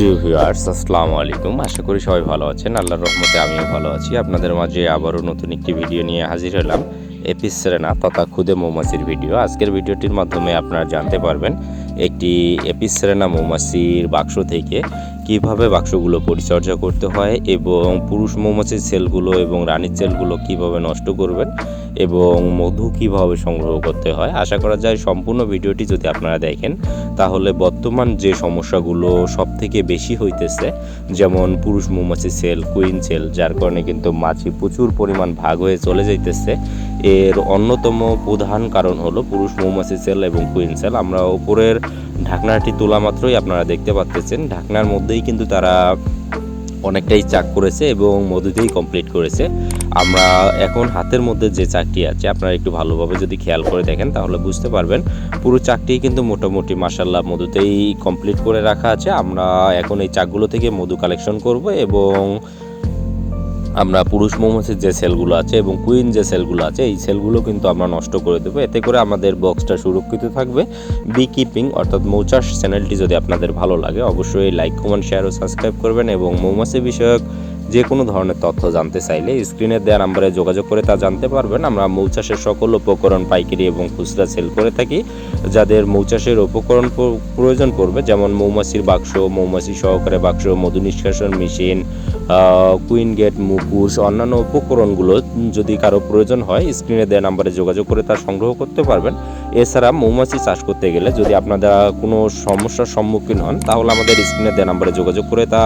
প্রিয় ভিউয়ার্স আসসালামু আলাইকুম। আশা করি সবাই ভালো আছেন। আল্লাহর রহমতে আমিও ভালো আছি। আপনাদের মাঝে আবারও নতুন একটি ভিডিও নিয়ে হাজির হলাম। এপিস সেরেনা তথা খুদে মৌমাছির ভিডিও। আজকের ভিডিওটির মাধ্যমে আপনারা জানতে পারবেন, একটি এপিস সেরেনা মৌমাছির বাক্স থেকে কীভাবে বাক্সগুলো পরিচর্যা করতে হয় এবং পুরুষ মৌমাছির সেলগুলো এবং রানীর সেলগুলো কীভাবে নষ্ট করবেন এবং মধু কীভাবে সংগ্রহ করতে হয়, আশা করা যায় সম্পূর্ণ ভিডিওটি যদি আপনারা দেখেন, তাহলে বর্তমান যে সমস্যাগুলো সব থেকে বেশি হইতেছে, যেমন পুরুষ মৌমাছি সেল, কুইন সেল, যার কারণে কিন্তু মাছি প্রচুর পরিমাণ ভাগ হয়ে চলে যাইতেছে এর অন্যতম প্রধান কারণ হলো পুরুষ মৌমাছি সেল এবং কুইন সেল। আমরা উপরের ঢাকনাটি তোলা মাত্রই আপনারা দেখতে পাচ্ছেন ঢাকনার মধ্যেই কিন্তু তারা অনেকটাই চাক করেছে এবং মধুতেই কমপ্লিট করেছে। আমরা এখন হাতের মধ্যে যে চাকটি আছে, আপনারা একটু ভালোভাবে যদি খেয়াল করে দেখেন তাহলে বুঝতে পারবেন। পুরো চাকটি কিন্তু মোটামুটি মাসাল্লাহ মধুতেই কমপ্লিট করে রাখা আছে। আমরা এখন এই চাকগুলো থেকে মধু কালেকশন করব এবং আমরা পুরুষ মৌমাছির যে সেলগুলো আছে এবং কুইন যে সেলগুলো আছে, এই সেলগুলো কিন্তু আমরা নষ্ট করে দেবো। এতে করে আমাদের বক্সটা সুরক্ষিত থাকবে। বি কিপিং অর্থাৎ মৌচাষ চ্যানেলটি যদি আপনাদের ভালো লাগে, অবশ্যই লাইক কমেন্ট শেয়ার ও সাবস্ক্রাইব করবেন এবং মৌমাছি বিষয়ক যে কোনো ধরনের তথ্য জানতে চাইলে স্ক্রিনে দেওয়া নাম্বারে যোগাযোগ করে তা জানতে পারবেন। আমরা মৌচাষের সকল উপকরণ, পাইকারি এবং খুচরা সেল করে থাকি। যাদের মৌচাষের উপকরণ প্রয়োজন পড়বে, যেমন মৌমাছির বাক্স, মৌমাছি সহকারে বাক্স, মধু নিষ্কাশন মেশিন কুইন গেট মুকুশ অন্যান্য উপকরণগুলো যদি কারও প্রয়োজন হয়, স্ক্রিনে দেওয়া নাম্বারে যোগাযোগ করে তা সংগ্রহ করতে পারবেন। এছাড়া মৌমাছি চাষ করতে গেলে যদি আপনারা কোনো সমস্যার সম্মুখীন হন, তাহলে আমাদের স্ক্রিনে দেওয়া নাম্বারে যোগাযোগ করে তা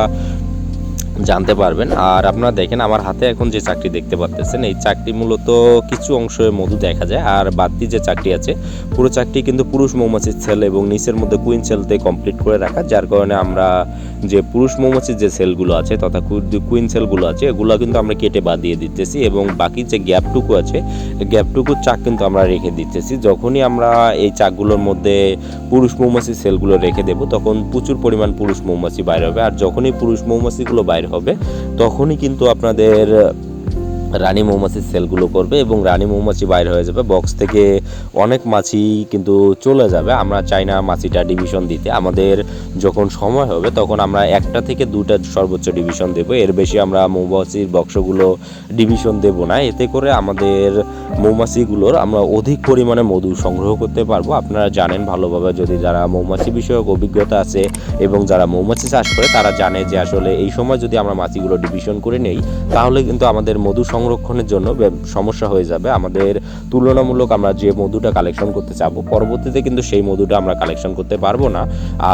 জানতে পারবেন। আর আপনারা দেখেন, আমার হাতে এখন যে চাকরি দেখতে পাচ্ছেন এই চাকরি মূলত কিছু অংশে মধু দেখা যায়। আর বাড়তি যে চাকরি আছে, পুরো চাকরি কিন্তু পুরুষ মৌমাছির সেল এবং নিচের মধ্যে কুইন সেলতে কমপ্লিট করে রাখা, যার কারণে আমরা যে পুরুষ মৌমাছির যে সেলগুলো আছে, তথা কুইন সেলগুলো আছে, এগুলো কিন্তু আমরা কেটে বাদ দিয়ে দিতেছি এবং বাকি যে গ্যাপটুকু আছে গ্যাপটুকুর চাক কিন্তু আমরা রেখে দিতেছি। যখনই আমরা এই চাকগুলোর মধ্যে পুরুষ মৌমাছির সেলগুলো রেখে দেব, তখন প্রচুর পরিমাণ পুরুষ মৌমাছি বাইরে হবে। আর যখনই পুরুষ মৌমাছিগুলো বাইরে হবে তখনই কিন্তু আপনাদের রানী মৌমাছির সেলগুলো করবে এবং রানী মৌমাছি বাইরে হয়ে যাবে। বক্স থেকে অনেক মাছি কিন্তু চলে যাবে। আমরা চাই না মাছিটা ডিভিশন দিতে। আমাদের যখন সময় হবে তখন আমরা একটা থেকে দুটা সর্বোচ্চ ডিভিশন দেব। এর বেশি আমরা মৌমাছির বক্সগুলো ডিভিশন দেব না। এতে করে আমাদের মৌমাছিগুলোর আমরা অধিক পরিমাণে মধু সংগ্রহ করতে পারব। আপনারা জানেন ভালোভাবে যদি যারা মৌমাছি বিষয়ক অভিজ্ঞতা আছে এবং যারা মৌমাছি চাষ করে তারা জানে যে আসলে এই সময় যদি আমরা মাছিগুলো ডিভিশন করে নেই, তাহলে কিন্তু আমাদের মধু সংরক্ষণের জন্য সমস্যা হয়ে যাবে। আমাদের তুলনামূলক আমরা যে মধুটা কালেকশন করতে চাবো, পরবর্তীতে কিন্তু সেই মধুটা আমরা কালেকশন করতে পারব না।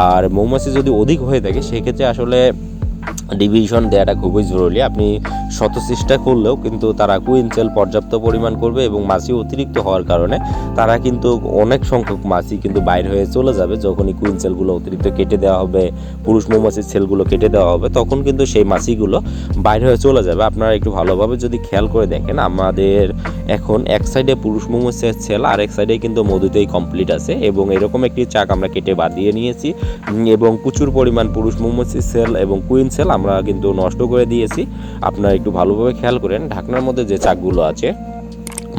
আর মৌমাছি যদি অধিক হয়ে থাকে, সেক্ষেত্রে আসলে ডিভিশন দেওয়াটা খুবই জরুরি। আপনি শত চেষ্টা করলেও কিন্তু তারা কুইন্সেল পর্যাপ্ত পরিমাণ করবে এবং মাছি অতিরিক্ত হওয়ার কারণে তারা কিন্তু অনেক সংখ্যক মাছি কিন্তু বাইর হয়ে চলে যাবে। যখনই কুইন্সেলগুলো অতিরিক্ত কেটে দেওয়া হবে, পুরুষ মৌমাছির সেলগুলো কেটে দেওয়া হবে, তখন কিন্তু সেই মাছিগুলো বাইর হয়ে চলে যাবে। আপনারা একটু ভালোভাবে যদি খেয়াল করে দেখেন, আমাদের এখন এক সাইডে পুরুষ মৌমাছির সেল আর এক সাইডে কিন্তু মধুতেই কমপ্লিট আছে এবং এরকম একটি চাক আমরা কেটে বাদ দিয়ে নিয়েছি এবং প্রচুর পরিমাণ পুরুষ মৌমাছির সেল এবং কুইন সেল আমরা কিন্তু নষ্ট করে দিয়েছি। আপনারা একটু ভালোভাবে খেয়াল করেন, ঢাকনার মধ্যে যে চাকগুলো আছে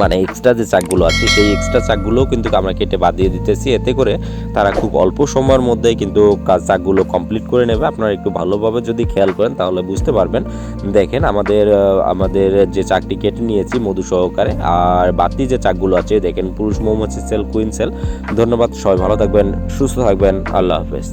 মানে এক্সট্রা যে চাকগুলো আছে, সেই এক্সট্রা চাকগুলোও কিন্তু আমরা কেটে বাদ দিয়ে দিতেছি। এতে করে তারা খুব অল্প সময়ের মধ্যেই কিন্তু কাজ চাকগুলো কমপ্লিট করে নেবে। আপনারা একটু ভালোভাবে যদি খেয়াল করেন তাহলে বুঝতে পারবেন। দেখেন আমাদের আমাদের যে চাকটি কেটে নিয়েছি মধু সহকারে, আর বাড়তি যে চাকগুলো আছে, দেখেন পুরুষ মৌমাছি সেল কুইন সেল ধন্যবাদ, সবাই ভালো থাকবেন, সুস্থ থাকবেন, আল্লাহ হাফেজ।